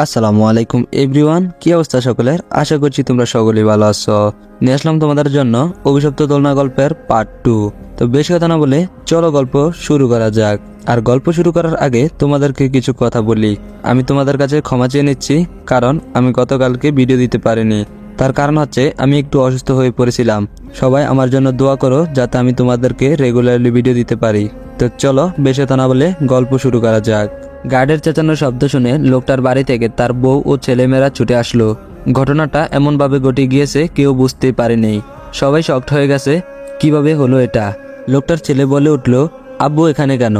আসসালামু আলাইকুম, এভরিওয়ান। কি অবস্থা সকলের? আশা করছি তোমরা সকলেই ভালো আছো। নিয়ে আসলাম তোমাদের জন্য অভিশপ্ত দোলনা গল্পের পার্ট টু তো বেশি কথা না বলে চলো গল্প শুরু করা যাক। আর গল্প শুরু করার আগে তোমাদেরকে কিছু কথা বলি। আমি তোমাদের কাছে ক্ষমা চেয়ে নিচ্ছি, কারণ আমি গতকালকে ভিডিও দিতে পারিনি। তার কারণ হচ্ছে, আমি একটু অসুস্থ হয়ে পড়েছিলাম। সবাই আমার জন্য দোয়া করো, যাতে আমি তোমাদেরকে রেগুলারলি ভিডিও দিতে পারি। তো চলো, বেশি কথা না বলে গল্প শুরু করা যাক। গার্ডের চেঁচানোর শব্দ শুনে লোকটার বাড়ি থেকে তার বউ ও ছেলেমেয়েরা ছুটে আসলো। ঘটনাটা এমনভাবে ঘটে গিয়েছে, কেউ বুঝতেই পারেনি। সবাই শক্ট হয়ে গেছে, কীভাবে হলো এটা? লোকটার ছেলে বলে উঠল, আব্বু, এখানে কেন?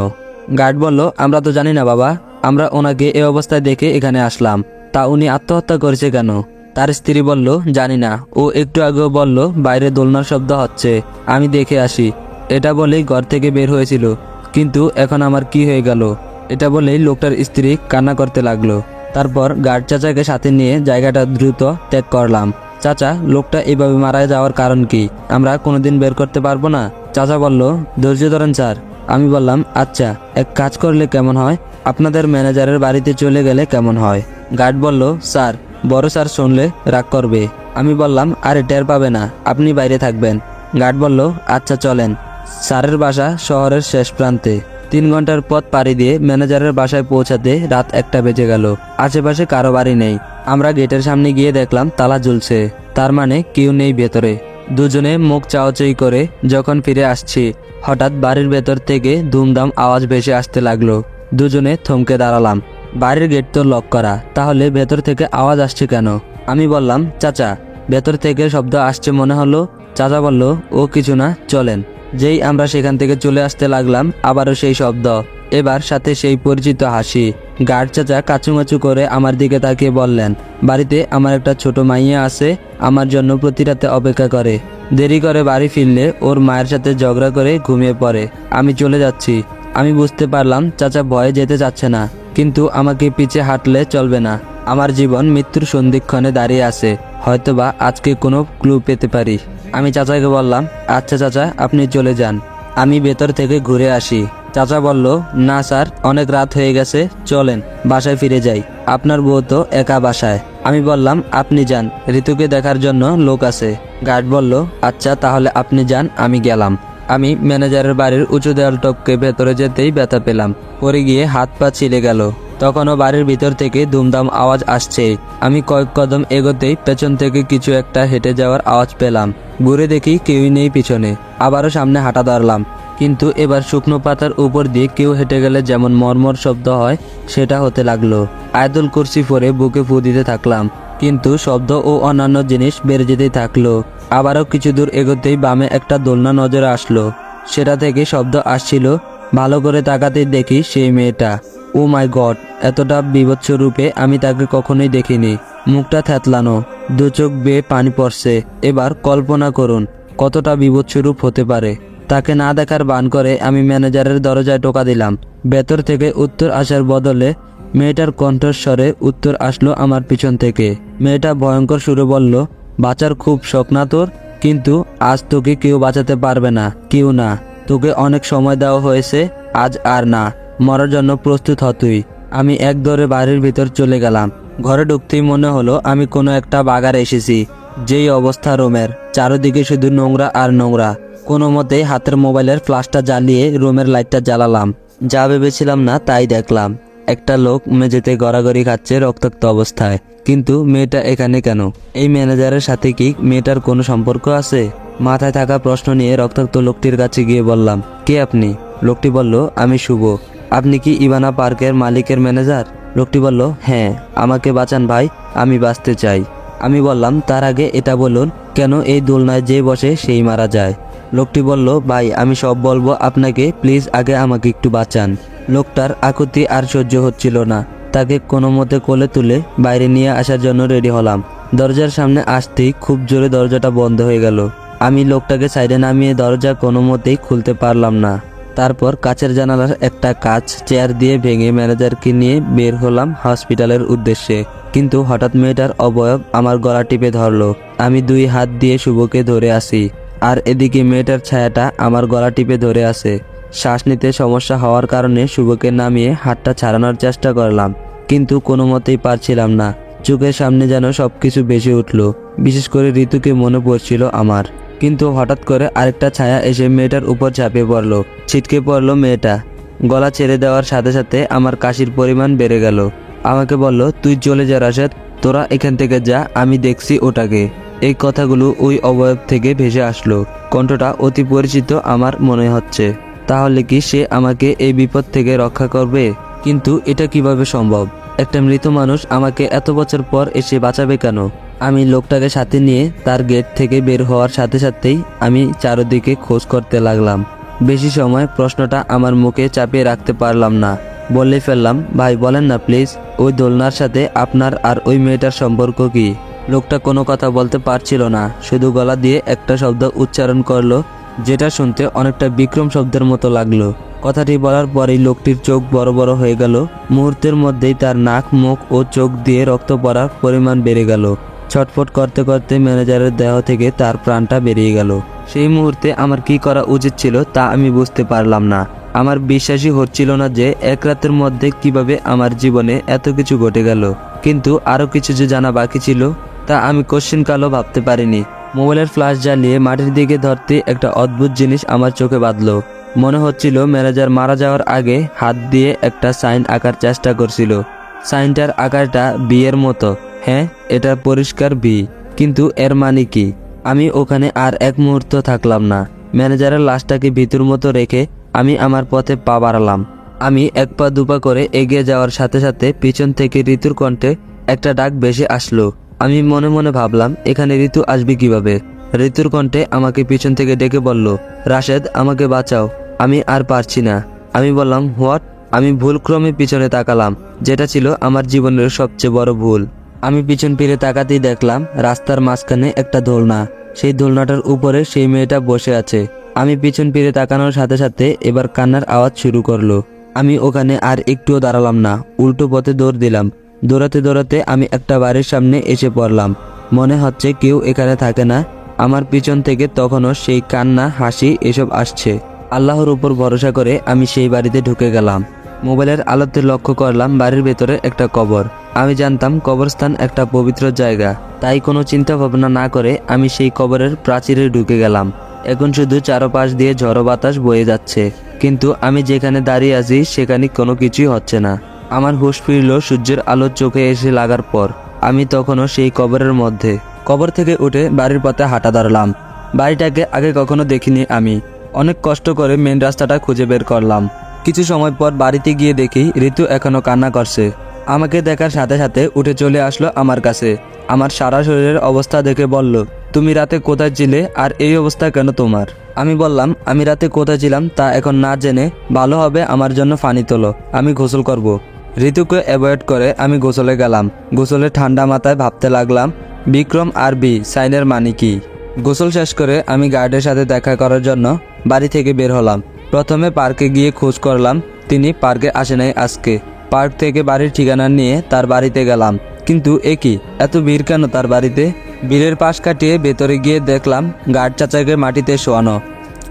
গার্ড বলল, আমরা তো জানি না বাবা, আমরা ওনাকে এ অবস্থায় দেখে এখানে আসলাম। তা উনি আত্মহত্যা করেছে কেন? তার স্ত্রী বলল, জানি না। ও একটু আগেও বলল, বাইরে দোলনার শব্দ হচ্ছে, আমি দেখে আসি। এটা বলেই ঘর থেকে বের হয়েছিল। কিন্তু এখন আমার কি হয়ে গেল? এটা বলেই লোকটার স্ত্রী কান্না করতে লাগল। তারপর গার্ড চাচাকে সাথে নিয়ে জায়গাটা দ্রুত ত্যাগ করলাম। চাচা, লোকটা এভাবে মারা যাওয়ার কারণ কি? আমরা কোনোদিন বের করতে পারব না? চাচা বলল, ধৈর্য ধরেন স্যার। আমি বললাম আচ্ছা এক কাজ করলে কেমন হয়? আপনাদের ম্যানেজারের বাড়িতে চলে গেলে কেমন হয়? গার্ড বলল, স্যার, বড় স্যার শুনলে রাগ করবে। আমি বললাম, আরে, টের পাবে না, আপনি বাইরে থাকবেন। গার্ড বলল আচ্ছা চলেন। স্যারের বাসা শহরের শেষ প্রান্তে। তিন ঘণ্টার পথ পাড়ি দিয়ে ম্যানেজারের বাসায় পৌঁছাতে রাত একটা বেজে গেল। আশেপাশে কারও বাড়ি নেই। আমরা গেটের সামনে গিয়ে দেখলাম তালা ঝুলছে তার মানে কেউ নেই ভেতরে। দুজনে মুখ চাওয়াচাই করে যখন ফিরে আসছি, হঠাৎ বাড়ির ভেতর থেকে ধুমধাম আওয়াজ ভেসে আসতে লাগল। দুজনে থমকে দাঁড়ালাম। বাড়ির গেট তো লক করা, তাহলে ভেতর থেকে আওয়াজ আসছে কেন? আমি বললাম, চাচা, ভেতর থেকে শব্দ আসছে মনে হলো। চাচা বলল, ও কিছু না, চলেন। যেই আমরা সেখান থেকে চলে আসতে লাগলাম, আবারও সেই শব্দ। এবার সাথে সেই পরিচিত হাসি। গার্ড চাচা কাচুমাচু করে আমার দিকে তাকিয়ে বললেন, বাড়িতে আমার একটা ছোট মাইয়া আছে, আমার জন্য প্রতি রাতে অপেক্ষা করে। দেরি করে বাড়ি ফিরলে ওর মায়ের সাথে ঝগড়া করে ঘুমিয়ে পড়ে। আমি চলে যাচ্ছি। আমি বুঝতে পারলাম চাচা ভয়ে যেতে চাচ্ছে না, কিন্তু আমাকে পিছে হাঁটলে চলবে না। আমার জীবন মৃত্যুর সন্ধিক্ষণে দাঁড়িয়ে আছে। হয়তোবা আজকে কোনো ক্লু পেতে পারি। আমি চাচাকে বললাম আচ্ছা চাচা, আপনি চলে যান। আমি ভেতর থেকে ঘুরে আসি। চাচা বলল, না স্যার, অনেক রাত হয়ে গেছে, চলেন, বাসায় ফিরে যাই। আপনার বউ তো একা বাসায়। আমি বললাম, আপনি যান, ঋতুকে দেখার জন্য লোক আছে। গার্ড বলল আচ্ছা তাহলে আপনি যান, আমি গেলাম। আমি ম্যানেজারের বাড়ির উঁচু দেয়াল টপকে ভেতরে যেতেই ব্যথা পেলাম। পরে গিয়ে হাত পা ছিলে গেল। তখনও বাড়ির ভিতর থেকে ধুমধাম আওয়াজ আসছে। আমি কয়েক কদম এগোতেই পেছন থেকে কিছু একটা হেঁটে যাওয়ার আওয়াজ পেলাম। ঘুরে দেখি কেউই নেই পিছনে। আবারও সামনে হাঁটা দাঁড়লাম কিন্তু এবার শুকনো পাতার উপর দিয়ে কেউ হেঁটে গেলে যেমন মর্মর শব্দ হয়, সেটা হতে লাগল। আয়তুল কুরসি পরে বুকে ফু দিতে থাকলাম। কিন্তু শব্দ ও অন্যান্য জিনিস বেড়ে যেতেই থাকল। আবারও কিছু দূর এগোতেই বামে একটা দোলনা নজরে আসলো। সেটা থেকে শব্দ আসছিল। ভালো করে তাকাতেই দেখি সেই মেয়েটা। ও মাই গড, এতটা বিভৎস রূপে আমি তাকে কখনোই দেখিনি। মুখটা থ্যাতলানো দু চোখ বেয়ে পানি পড়ছে। এবার কল্পনা করুন, কতটা বিভৎস রূপ হতে পারে। তাকে না দেখার বান করে আমি ম্যানেজারের দরজায় টোকা দিলাম। ভেতর থেকে উত্তর আসার বদলে মেয়েটার কণ্ঠস্বরে উত্তর আসলো আমার পিছন থেকে। মেয়েটা ভয়ঙ্কর সুরে বলল, বাঁচার খুব শখ না তোর? কিন্তু আজ তোকে কেউ বাঁচাতে পারবে না, কেউ না। তোকে অনেক সময় দেওয়া হয়েছে, আজ আর না। মরার জন্য প্রস্তুত হ তুই। আমি এক দরে বাড়ির ভিতর চলে গেলাম। ঘরে ঢুকতেই মনে হলো আমি কোনো একটা বাগারে এসেছি। যেই অবস্থা রুমের। চারদিকে শুধু নোংরা আর নোংরা। কোনো মতেই হাতের মোবাইলের ফ্ল্যাশটা জ্বালিয়ে রুমের লাইটটা জ্বালালাম। যা ভেবেছিলাম না তাই দেখলাম। একটা লোক মেঝেতে গড়াগড়ি খাচ্ছে রক্তাক্ত অবস্থায়। কিন্তু মেয়েটা এখানে কেন? এই ম্যানেজারের সাথে কি মেয়েটার কোনো সম্পর্ক আছে? মাথায় থাকা প্রশ্ন নিয়ে রক্তাক্ত লোকটির কাছে গিয়ে বললাম, কে আপনি? লোকটি বলল, আমি শুভ। আপনি কি ইবানা পার্কের মালিকের ম্যানেজার? লোকটি বলল হ্যাঁ আমাকে বাঁচান ভাই, আমি বাঁচতে চাই। আমি বললাম, তার আগে এটা বলুন, কেন এই দোলনায় যে বসে সেই মারা যায়? লোকটি বলল, ভাই, আমি সব বলব আপনাকে, প্লিজ আগে আমাকে একটু বাঁচান। লোকটার আকুতি আর সহ্য হচ্ছিল না। তাকে কোনো মতে কোলে তুলে বাইরে নিয়ে আসার জন্য রেডি হলাম। দরজার সামনে আসতেই খুব জোরে দরজাটা বন্ধ হয়ে গেল। আমি লোকটাকে সাইডে নামিয়ে দরজা কোনো মতেই খুলতে পারলাম না। তারপর কাচের জানালার একটা কাচ, চেয়ার দিয়ে ভেঙে ম্যানেজারকে নিয়ে বের হলাম হসপিটালের উদ্দেশ্যে। কিন্তু হঠাৎ মেয়েটার অবয়ব আমার গলা টিপে ধরলো। আমি দুই হাত দিয়ে শুভকে ধরে আসি আর এদিকে মেয়েটার ছায়াটা আমার গলা টিপে ধরে আছে। শ্বাস নিতে সমস্যা হওয়ার কারণে শুভকে নামিয়ে হাতটা ছাড়ানোর চেষ্টা করলাম, কিন্তু কোনো মতেই পারছিলাম না। চোখের সামনে যেন সবকিছু বেশি উঠল। বিশেষ করে ঋতুকে মনে পড়ছিল আমার। কিন্তু হঠাৎ করে আরেকটা ছায়া এসে মেয়েটার উপর ঝাঁপিয়ে পড়ল, ছিটকে পড়ল মেয়েটা। গলা ছেড়ে দেওয়ার সাথে সাথে আমার কাশির পরিমাণ বেড়ে গেল। আমাকে বলল, তুই চলে যা রাশেদ, তোরা এখান থেকে যা, আমি দেখছি ওটাকে। এই কথাগুলো ওই অবয়ব থেকে ভেসে আসলো। কণ্ঠটা অতি পরিচিত আমার মনে হচ্ছে। তাহলে কি সে আমাকে এই বিপদ থেকে রক্ষা করবে? কিন্তু এটা কীভাবে সম্ভব? একটা মৃত মানুষ আমাকে এত বছর পর এসে বাঁচাবে কেন? আমি লোকটাকে সাথে নিয়ে তার গেট থেকে বের হওয়ার সাথে সাথেই আমি চারদিকে খোঁজ করতে লাগলাম। বেশি সময় প্রশ্নটা আমার মুখে চাপিয়ে রাখতে পারলাম না। বলে ফেললাম, ভাই, বলেন না প্লিজ ওই দোলনার সাথে আপনার আর ওই মেয়েটার সম্পর্ক কি? লোকটা কোনো কথা বলতে পারছিল না, শুধু গলা দিয়ে একটা শব্দ উচ্চারণ করল, যেটা শুনতে অনেকটা বিক্রম শব্দের মতো লাগল। কথাটি বলার পরেই লোকটির চোখ বড় বড় হয়ে গেল। মুহূর্তের মধ্যেই তার নাক, মুখ ও চোখ দিয়ে রক্ত পড়ার পরিমাণ বেড়ে গেল। ছটফট করতে করতে ম্যানেজারের দেহ থেকে তার প্রাণটা বেরিয়ে গেল। সেই মুহূর্তে আমার কি করা উচিত ছিল তা আমি বুঝতে পারলাম না। আমার বিশ্বাসই হচ্ছিল না যে এক রাতের মধ্যে কীভাবে আমার জীবনে এত কিছু ঘটে গেল। কিন্তু আরও কিছু যে জানা বাকি ছিল, তা আমি কোশ্চেন কালও ভাবতে পারিনি। মোবাইলের ফ্ল্যাশ জ্বালিয়ে মাটির দিকে ধরতে একটা অদ্ভুত জিনিস আমার চোখে বাঁধলো। মনে হচ্ছিল ম্যানেজার মারা যাওয়ার আগে হাত দিয়ে একটা সাইন আঁকার চেষ্টা করছিল। সাইনটার আকারটা বিয়ের মতো। হ্যাঁ এটা পরিষ্কার বি কিন্তু এর মানে কি? আমি ওখানে আর এক মুহূর্ত থাকলাম না। ম্যানেজারের লাশটাকে ভিতর মতো রেখে আমি আমার পথে পা বাড়ালাম। আমি এক পা দুপা করে এগিয়ে যাওয়ার সাথে সাথে পিছন থেকে ঋতুর কণ্ঠে একটা ডাক বেশি আসলো। আমি মনে মনে ভাবলাম, এখানে ঋতু আসবে কীভাবে? ঋতুর কণ্ঠে আমাকে পিছন থেকে ডেকে বলল, রাশেদ, আমাকে বাঁচাও। আমি আর পারছি না। আমি বললাম, হোয়াট? আমি ভুলক্রমে পিছনে তাকালাম, যেটা ছিল আমার জীবনের সবচেয়ে বড় ভুল। আমি পিছন ফিরে তাকাতেই দেখলাম রাস্তার মাঝখানে একটা দোলনা। সেই দোলনাটার উপরে সেই মেয়েটা বসে আছে। আমি পিছন ফিরে তাকানোর সাথে সাথে এবার কান্নার আওয়াজ শুরু করল। আমি ওখানে আর একটুও দাঁড়ালাম না। উল্টো পথে দৌড় দিলাম। দৌড়াতে দৌড়াতে আমি একটা বাড়ির সামনে এসে পড়লাম। মনে হচ্ছে কেউ এখানে থাকে না। আমার পিছন থেকে তখনও সেই কান্না, হাসি এসব আসছে। আল্লাহর উপর ভরসা করে আমি সেই বাড়িতে ঢুকে গেলাম। মোবাইলের আলোতে লক্ষ্য করলাম বাড়ির ভেতরে একটা কবর। আমি জানতাম কবরস্থান একটা পবিত্র জায়গা। তাই কোনো চিন্তা ভাবনা না করে আমি সেই কবরের প্রাচীরে ঢুকে গেলাম। এখন শুধু চারপাশ দিয়ে ঝড়ো বাতাস বয়ে যাচ্ছে। কিন্তু আমি যেখানে দাঁড়িয়ে আছি, সেখানে কোনো কিছুই হচ্ছে না। আমার হুশ ফিরল সূর্যের আলো চোখে এসে লাগার পর। আমি তখনও সেই কবরের মধ্যে। কবর থেকে উঠে বাড়ির পথে হাঁটা দাঁড়ালাম বাড়িটাকে আগে কখনো দেখিনি আমি। অনেক কষ্ট করে মেন রাস্তাটা খুঁজে বের করলাম। কিছু সময় পর বাড়িতে গিয়ে দেখি ঋতু এখনও কান্না করছে। আমাকে দেখার সাথে সাথে উঠে চলে আসলো আমার কাছে। আমার সারা শরীরের অবস্থা দেখে বলল, তুমি রাতে কোথায় ছিলে আর এই অবস্থা কেন তোমার? আমি বললাম, আমি রাতে কোথায় ছিলাম তা এখন না জেনে ভালো হবে আমার জন্য ফানি তোলো, আমি গোসল করব। ঋতুকে অ্যাভয়েড করে আমি গোসলে গেলাম। গোসলে ঠান্ডা মাথায় ভাবতে লাগলাম, বিক্রম আর বি, সাইনের মানে কি? গোসল শেষ করে আমি গার্ডের সাথে দেখা করার জন্য বাড়ি থেকে বের হলাম। প্রথমে পার্কে গিয়ে খোঁজ করলাম, তিনি পার্কে আসে নাই আজকে। পার্ক থেকে বাড়ির ঠিকানা নিয়ে তার বাড়িতে গেলাম। কিন্তু এ কি? এত ভিড় কেন তার বাড়িতে? বীরের পাশ কাটিয়ে ভেতরে গিয়ে দেখলাম গার্ড চাচাকে মাটিতে শোয়ানো।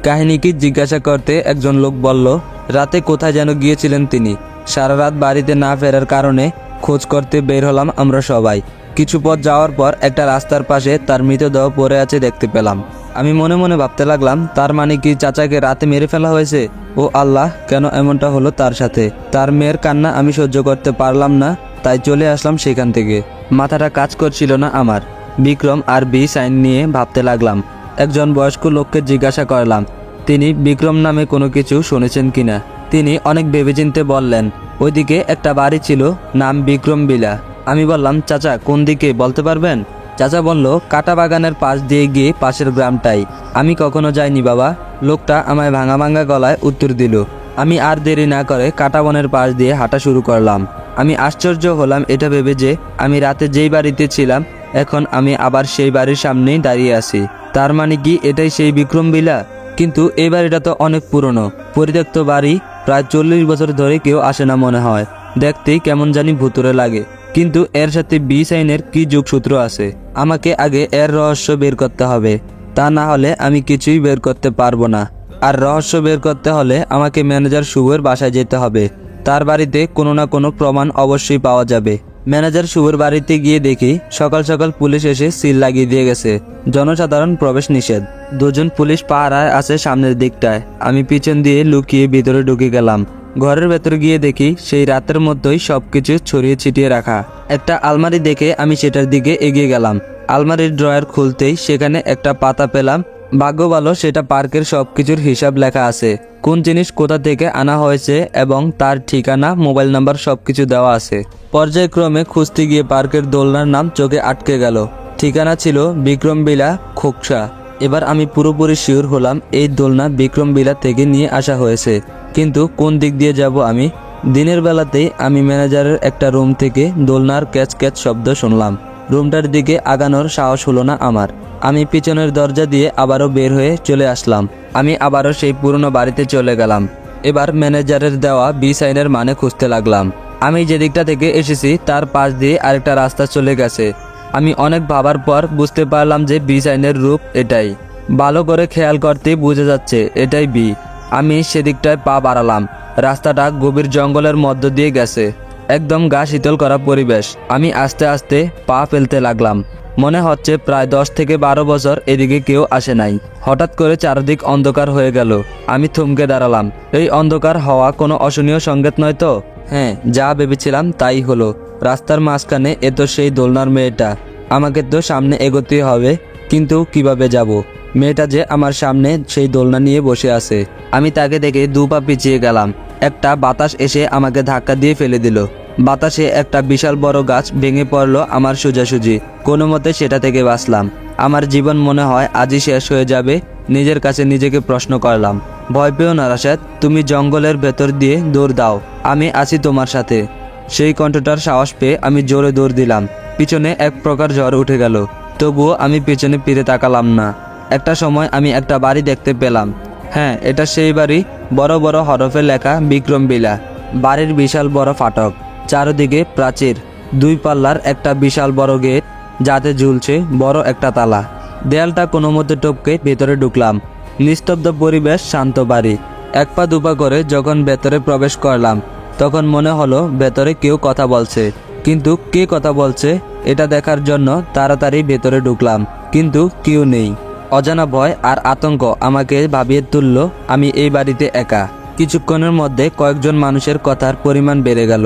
কাহিনী কি জিজ্ঞাসা করতে একজন লোক বলল, রাতে কোথায় যেন গিয়েছিলেন তিনি? সারা রাত বাড়িতে না ফেরার কারণে খোঁজ করতে বের হলাম আমরা সবাই। কিছু পথ যাওয়ার পর একটা রাস্তার পাশে তার মৃতদেহ পড়ে আছে দেখতে পেলাম। আমি মনে মনে ভাবতে লাগলাম, তার মানে কি চাচাকে রাতে মেরে ফেলা হয়েছে? ও আল্লাহ, কেন এমনটা হলো তার সাথে? তার মেয়ের কান্না আমি সহ্য করতে পারলাম না, তাই চলে আসলাম সেখান থেকে। মাথাটা কাজ করছিল না আমার। বিক্রম আর বি সাইন নিয়ে ভাবতে লাগলাম। একজন বয়স্ক লোককে জিজ্ঞাসা করলাম, তিনি বিক্রম নামে কোনো কিছু শুনেছেন কিনা তিনি অনেক ভেবেচিন্তে বললেন, ওইদিকে একটা বাড়ি ছিল, নাম বিক্রম বিলা। আমি বললাম, চাচা, কোন দিকে বলতে পারবেন? চাচা বলল, কাটা বাগানের পাশ দিয়ে গিয়ে পাশের গ্রামটাই। আমি কখনো যাইনি বাবা। লোকটা আমায় ভাঙা ভাঙা গলায় উত্তর দিল, আমি আর দেরি না করে কাটা বনের পাশ দিয়ে হাঁটা শুরু করলাম। আমি আশ্চর্য হলাম এটা ভেবে যে আমি রাতে যেই বাড়িতে ছিলাম, এখন আমি আবার সেই বাড়ির সামনেই দাঁড়িয়ে আছি। তার মানে কি এটাই সেই বিক্রম বিলা? কিন্তু এই বাড়িটা তো অনেক পুরনো। পরিত্যক্ত বাড়ি, প্রায় চল্লিশ বছর ধরে কেউ আসে না মনে হয়। দেখতেই কেমন জানি ভুতুরে লাগে। কিন্তু এর সাথে বি সাইনের কি যোগসূত্র আছে? আমাকে আগে এর রহস্য বের করতে হবে। তা না হলে আমি কিছুই বের করতে পারব না। আর রহস্য বের করতে হলে আমাকে ম্যানেজার শুভের বাসায় যেতে হবে। তার বাড়িতে কোনো না কোনো প্রমাণ অবশ্যই পাওয়া যাবে। ম্যানেজার শুভর বাড়িতে গিয়ে দেখি সকাল সকাল পুলিশ এসে সিল লাগিয়ে দিয়ে গেছে। জনসাধারণ প্রবেশ নিষেধ। দুজন পুলিশ পাহারায় আছে সামনের দিকটায়। আমি পিছন দিয়ে লুকিয়ে ভিতরে ঢুকে গেলাম। ঘরের ভেতর গিয়ে দেখি সেই রাতের মধ্যেই সবকিছু ছড়িয়ে ছিটিয়ে রাখা। একটা আলমারি দেখে আমি সেটার দিকে এগিয়ে গেলাম। আলমারির ড্রয়ার খুলতেই সেখানে একটা পাতা পেলাম। ভাগ্য ভালো সেটা পার্কের সব কিছুর হিসাব লেখা আছে। কোন জিনিস কোথা থেকে আনা হয়েছে এবং তার ঠিকানা, মোবাইল নাম্বার সবকিছু দেওয়া আছে। পর্যায়ক্রমে খুঁজতে গিয়ে পার্কের দোলনার নাম চোখে আটকে গেল। ঠিকানা ছিল বিক্রমবিলা খোকসা। এবার আমি পুরোপুরি শিওর হলাম এই দোলনা বিক্রমবিলা থেকে নিয়ে আসা হয়েছে। কিন্তু কোন দিক দিয়ে যাব আমি? দিনের বেলাতেই আমি ম্যানেজারের একটা রুম থেকে দোলনার ক্যাচ ক্যাচ শব্দ শুনলাম। রুমটার দিকে আগানোর সাহস হলো না আমার। আমি পিছনের দরজা দিয়ে আবারও বের হয়ে চলে আসলাম। আমি আবারও সেই পুরনো বাড়িতে চলে গেলাম। এবার ম্যানেজারের দেওয়া বি সাইনের মানে খুঁজতে লাগলাম। আমি যে দিকটা থেকে এসেছি, তার পাশ দিয়ে আরেকটা রাস্তা চলে গেছে। আমি অনেক ভাবার পর বুঝতে পারলাম যে বি সাইনের রূপ এটাই। ভালো করে খেয়াল করতে বোঝা যাচ্ছে, এটাই বি। আমি সেদিকটায় পা বাড়ালাম। রাস্তাটা গভীর জঙ্গলের মধ্য দিয়ে গেছে। একদম গা শীতল করা পরিবেশ। আমি আস্তে আস্তে পা ফেলতে লাগলাম। মনে হচ্ছে প্রায় দশ থেকে বারো বছর এদিকে কেউ আসে নাই। হঠাৎ করে চারদিক অন্ধকার হয়ে গেল। আমি থমকে দাঁড়ালাম। এই অন্ধকার হওয়া কোনো অশনীয় সংকেত নয় তো? হ্যাঁ যা ভেবেছিলাম তাই হলো। রাস্তার মাঝখানে এ তো সেই দোলনার মেয়েটা। আমাকে তো সামনে এগোতে হবে, কিন্তু কীভাবে যাব? মেয়েটা যে আমার সামনে সেই দোলনা নিয়ে বসে আছে। আমি তাকে দেখে দু পা পিছিয়ে গেলাম। একটা বাতাস এসে আমাকে ধাক্কা দিয়ে ফেলে দিল। বাতাসে একটা বিশাল বড় গাছ ভেঙে পড়ল আমার সোজাসুজি। কোনো মতে সেটা থেকে বাঁচলাম। আমার জীবন মনে হয় আজই শেষ হয়ে যাবে। নিজের কাছে নিজেকে প্রশ্ন করলাম, ভয় পেও না, রাশেদ, তুমি জঙ্গলের ভেতর দিয়ে দৌড় দাও। আমি আছি তোমার সাথে। সেই কণ্ঠটার সাহস পেয়ে আমি জোরে দৌড় দিলাম। পিছনে এক প্রকার জ্বর উঠে গেল। তবুও আমি পিছনে ফিরে তাকালাম না। একটা সময় আমি একটা বাড়ি দেখতে পেলাম। হ্যাঁ এটা সেই বাড়ি, বড় বড় হরফে লেখা বিক্রম বিলা। বাড়ির বিশাল বড় ফাটক, চারদিকে প্রাচীর, দুই পাল্লার একটা বিশাল বড় গেট, যাতে ঝুলছে বড় একটা তালা। দেয়ালটা কোনো মতে টপকে ভেতরে ঢুকলাম। নিস্তব্ধ পরিবেশ, শান্ত বাড়ি। এক পা দুপা করে যখন ভেতরে প্রবেশ করলাম, তখন মনে হলো ভেতরে কেউ কথা বলছে। কিন্তু কে কথা বলছে, এটা দেখার জন্য তাড়াতাড়ি ভেতরে ঢুকলাম। কিন্তু কেউ নেই। অজানা ভয় আর আতঙ্ক আমাকে ভাবিয়ে তুলল, আমি এই বাড়িতে একা। কিছুক্ষণের মধ্যে কয়েকজন মানুষের কথার পরিমাণ বেড়ে গেল।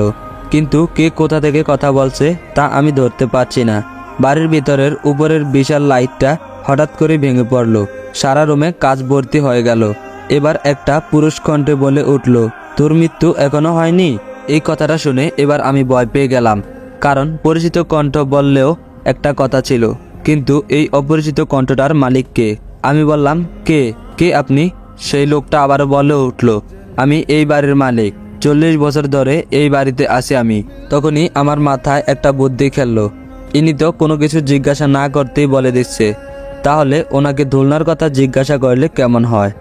কিন্তু কে কোথা থেকে কথা বলছে তা আমি ধরতে পারছি না। বাড়ির ভিতরের উপরের বিশাল লাইটটা হঠাৎ করে ভেঙে পড়ল। সারা রুমে কাজ ভর্তি হয়ে গেল। এবার একটা পুরুষ কণ্ঠে বলে উঠল, তোর মৃত্যু এখনও হয়নি? এই কথাটা শুনে এবার আমি ভয় পেয়ে গেলাম, কারণ পরিচিত কণ্ঠ বললেও একটা কথা ছিল। কিন্তু এই অপরিচিত কণ্ঠটার মালিক কে? আমি বললাম, কে? কে আপনি? সেই লোকটা আবারও বলে উঠল, আমি এই বাড়ির মালিক। চল্লিশ বছর ধরে এই বাড়িতে আছি আমি। তখনই আমার মাথায় একটা বুদ্ধি খেললো। ইনি তো কোনো কিছু জিজ্ঞাসা না করতেই বলে দিচ্ছে। তাহলে ওনাকে দোলনার কথা জিজ্ঞাসা করলে কেমন হয়?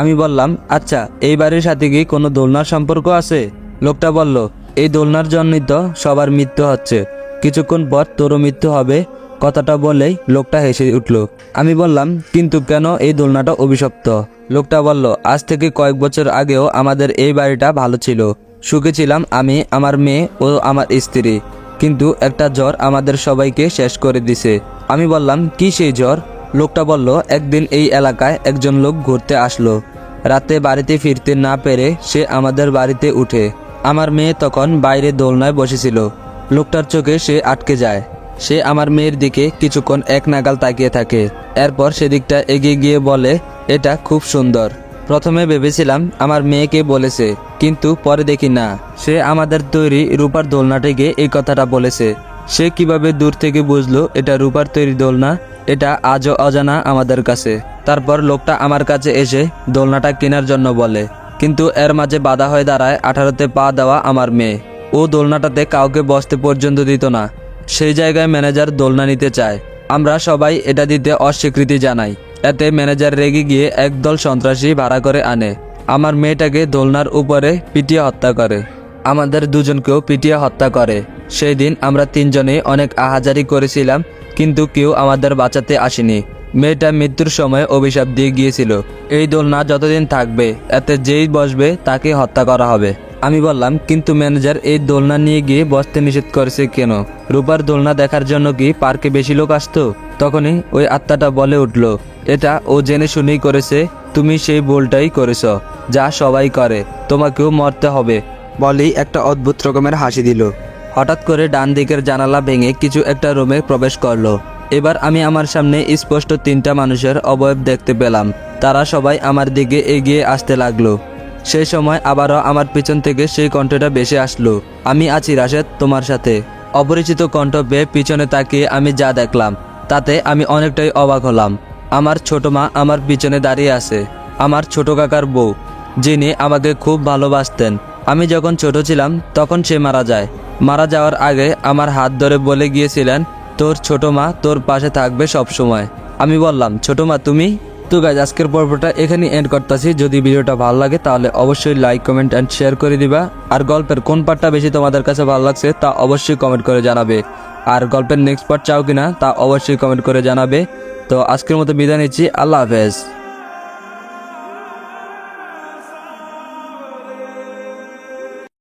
আমি বললাম আচ্ছা এই বাড়ির সাথে কি কোনো দোলনার সম্পর্ক আছে? লোকটা বলল, এই দোলনার জন্যই তো সবার মৃত্যু হচ্ছে। কিছুক্ষণ পর তোরও মৃত্যু হবে। কথাটা বলেই লোকটা হেসে উঠল। আমি বললাম, কিন্তু কেন এই দোলনাটা অভিশপ্ত? লোকটা বলল, আজ থেকে কয়েক বছর আগেও আমাদের এই বাড়িটা ভালো ছিল। সুখে ছিলাম আমি, আমার মেয়ে ও আমার স্ত্রী। কিন্তু একটা জ্বর আমাদের সবাইকে শেষ করে দিছে। আমি বললাম, কি সেই জ্বর? লোকটা বলল, একদিন এই এলাকায় একজন লোক ঘুরতে আসলো। রাতে বাড়িতে ফিরতে না পেরে সে আমাদের বাড়িতে উঠে। আমার মেয়ে তখন বাইরে দোলনায় বসেছিল। লোকটার চোখে সে আটকে যায়। সে আমার মেয়ের দিকে কিছুক্ষণ এক নাগাল তাকিয়ে থাকে। এরপর সেদিকটা এগিয়ে গিয়ে বলে, এটা খুব সুন্দর। প্রথমে ভেবেছিলাম আমার মেয়েকে বলেছে, কিন্তু পরে দেখি না। সে আমাদের তৈরি রূপার দোলনাটিকে এই কথাটা বলেছে। সে কীভাবে দূর থেকে বুঝলো এটা রূপার তৈরি দোলনা? এটা আজও অজানা আমাদের কাছে। তারপর লোকটা আমার কাছে এসে দোলনাটা কেনার জন্য বলে, কিন্তু এর মাঝে বাধা হয়ে দাঁড়ায় আঠারোতে পা দেওয়া আমার মেয়ে। ও দোলনাটাতে কাউকে বসতে পর্যন্ত দিত না। সেই জায়গায় ম্যানেজার দোলনা নিতে চায়। আমরা সবাই এটা দিতে অস্বীকৃতি জানাই। এতে ম্যানেজার রেগে গিয়ে একদল সন্ত্রাসী ভাড়া করে আনে। আমার মেয়েটাকে দোলনার উপরে পিটিয়ে হত্যা করে। আমাদের দুজনকেও পিটিয়ে হত্যা করে। সেই দিন আমরা তিনজনেই অনেক আহাজারি করেছিলাম, কিন্তু কেউ আমাদের বাঁচাতে আসেনি। মেয়েটা মৃত্যুর সময় অভিশাপ দিয়ে গিয়েছিল। এই দোলনা যতদিন থাকবে, এতে যেই বসবে তাকে হত্যা করা হবে। আমি বললাম কিন্তু ম্যানেজার এই দোলনা নিয়ে গিয়ে বসতে নিষেধ করেছে কেন? রূপার দোলনা দেখার জন্য কি পার্কে বেশি লোক আসতো? তখনই ওই আত্মাটা বলে উঠল এটা ও জেনে শুনেই করেছে তুমি সেই ভুলটাই করেছ যা সবাই করে তোমাকেও মরতে হবে। বলেই একটা অদ্ভুত রকমের হাসি দিল। হঠাৎ করে ডান দিকের জানালা ভেঙে কিছু একটা রুমে প্রবেশ করল। এবার আমি আমার সামনে স্পষ্ট তিনটা মানুষের অবয়ব দেখতে পেলাম। তারা সবাই আমার দিকে এগিয়ে আসতে লাগল। সেই সময় আবারও আমার পিছন থেকে সেই কণ্ঠটা বেশি আসলো। আমি আছি রাশেদ, তোমার সাথে। অপরিচিত কণ্ঠ বেয়ে পিছনে তাকিয়ে আমি যা দেখলাম, তাতে আমি অনেকটাই অবাক হলাম। আমার ছোট মা আমার পিছনে দাঁড়িয়ে আছে, আমার ছোট কাকার বউ, যিনি আমাকে খুব ভালোবাসতেন। আমি যখন ছোট ছিলাম, তখন সে মারা যায়। মারা যাওয়ার আগে আমার হাত ধরে বলে গিয়েছিলেন, তোর ছোট মা তোর পাশে থাকবে সব সময় আমি বললাম, ছোট মা, তুমি? তো গাইজ আজকের পর্বটা এখানেই এন্ড করতেছি। যদি ভিডিওটা ভালো লাগে, তাহলে অবশ্যই লাইক কমেন্ট অ্যান্ড শেয়ার করে দিবা। আর গল্পের কোন পার্টটা বেশি তোমাদের কাছে ভালো লাগছে, তা অবশ্যই কমেন্ট করে জানাবে। আর গল্পের নেক্সট পার্ট চাও কিনা, তা অবশ্যই কমেন্ট করে জানাবে। তো আজকের মতো বিদায় নিচ্ছি। আল্লাহ হাফেজ।